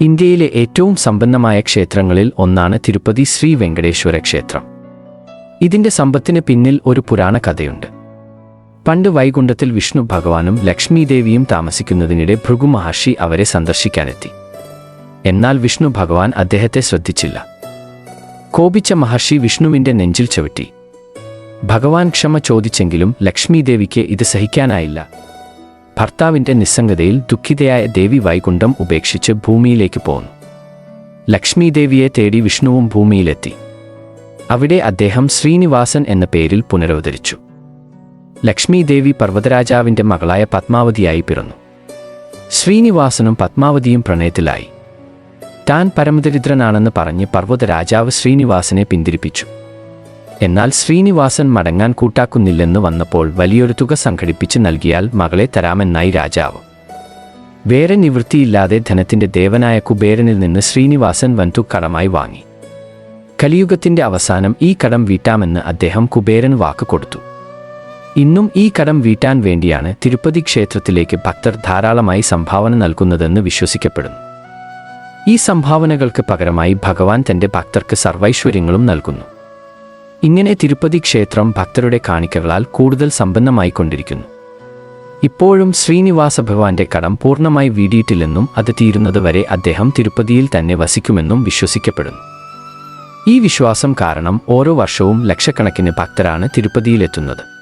ഇന്ത്യയിലെ ഏറ്റവും സമ്പന്നമായ ക്ഷേത്രങ്ങളിൽ ഒന്നാണ് തിരുപ്പതി ശ്രീ വെങ്കടേശ്വര ക്ഷേത്രം. ഇതിന്റെ സമ്പത്തിന് പിന്നിൽ ഒരു പുരാണ കഥയുണ്ട്. പണ്ട് വൈകുണ്ഠത്തിൽ വിഷ്ണു ഭഗവാനും ലക്ഷ്മീദേവിയും താമസിക്കുന്നതിനിടെ ഭൃഗു മഹർഷി അവരെ സന്ദർശിക്കാനെത്തി. എന്നാൽ വിഷ്ണു ഭഗവാൻ അദ്ദേഹത്തെ ശ്രദ്ധിച്ചില്ല. കോപിച്ച മഹർഷി വിഷ്ണുവിന്റെ നെഞ്ചിൽ ചവിട്ടി. ഭഗവാൻ ക്ഷമ ചോദിച്ചെങ്കിലും ലക്ഷ്മീദേവിക്ക് ഇത് സഹിക്കാനായില്ല. ഭർത്താവിന്റെ നിസ്സംഗതയിൽ ദുഃഖിതയായ ദേവി വൈകുണ്ഠം ഉപേക്ഷിച്ച് ഭൂമിയിലേക്ക് പോന്നു. ലക്ഷ്മി ദേവിയെ തേടി വിഷ്ണുവും ഭൂമിയിലെത്തി. അവിടെ അദ്ദേഹം ശ്രീനിവാസൻ എന്ന പേരിൽ പുനരവതരിച്ചു. ലക്ഷ്മി ദേവി പർവതരാജാവിന്റെ മകളായ പത്മാവതിയായി പിറന്നു. ശ്രീനിവാസനും പത്മാവതിയും പ്രണയത്തിലായി. താൻ പരമദരിദ്രനാണെന്ന് പറഞ്ഞ് പർവതരാജാവ് ശ്രീനിവാസനെ പിന്തിരിപ്പിച്ചു. എന്നാൽ ശ്രീനിവാസൻ മടങ്ങാൻ കൂട്ടാക്കുന്നില്ലെന്ന് വന്നപ്പോൾ വലിയൊരു തുക സംഘടിപ്പിച്ച് നൽകിയാൽ മകളെ തരാമെന്നായി രാജാവ്. വേറെ നിവൃത്തിയില്ലാതെ ധനത്തിന്റെ ദേവനായ കുബേരനിൽ നിന്ന് ശ്രീനിവാസൻ വൻതു കടമായി വാങ്ങി. കലിയുഗത്തിന്റെ അവസാനം ഈ കടം വീട്ടാമെന്ന് അദ്ദേഹം കുബേരന് വാക്ക് കൊടുത്തു. ഇന്നും ഈ കടം വീട്ടാൻ വേണ്ടിയാണ് തിരുപ്പതി ക്ഷേത്രത്തിലേക്ക് ഭക്തർ ധാരാളമായി സംഭാവന നൽകുന്നതെന്ന് വിശ്വസിക്കപ്പെടുന്നു. ഈ സംഭാവനകൾക്ക് പകരമായി ഭഗവാൻ തന്റെ ഭക്തർക്ക് സർവൈശ്വര്യങ്ങളും നൽകുന്നു. ഇങ്ങനെ തിരുപ്പതി ക്ഷേത്രം ഭക്തരുടെ കാണിക്കകളാൽ കൂടുതൽ സമ്പന്നമായിക്കൊണ്ടിരിക്കുന്നു. ഇപ്പോഴും ശ്രീനിവാസ ഭഗവാന്റെ കടം പൂർണമായി വീടിയിട്ടില്ലെന്നും അത് തീരുന്നതുവരെ അദ്ദേഹം തിരുപ്പതിയിൽ തന്നെ വസിക്കുമെന്നും വിശ്വസിക്കപ്പെടുന്നു. ഈ വിശ്വാസം കാരണം ഓരോ വർഷവും ലക്ഷക്കണക്കിന് ഭക്തരാണ് തിരുപ്പതിയിലെത്തുന്നത്.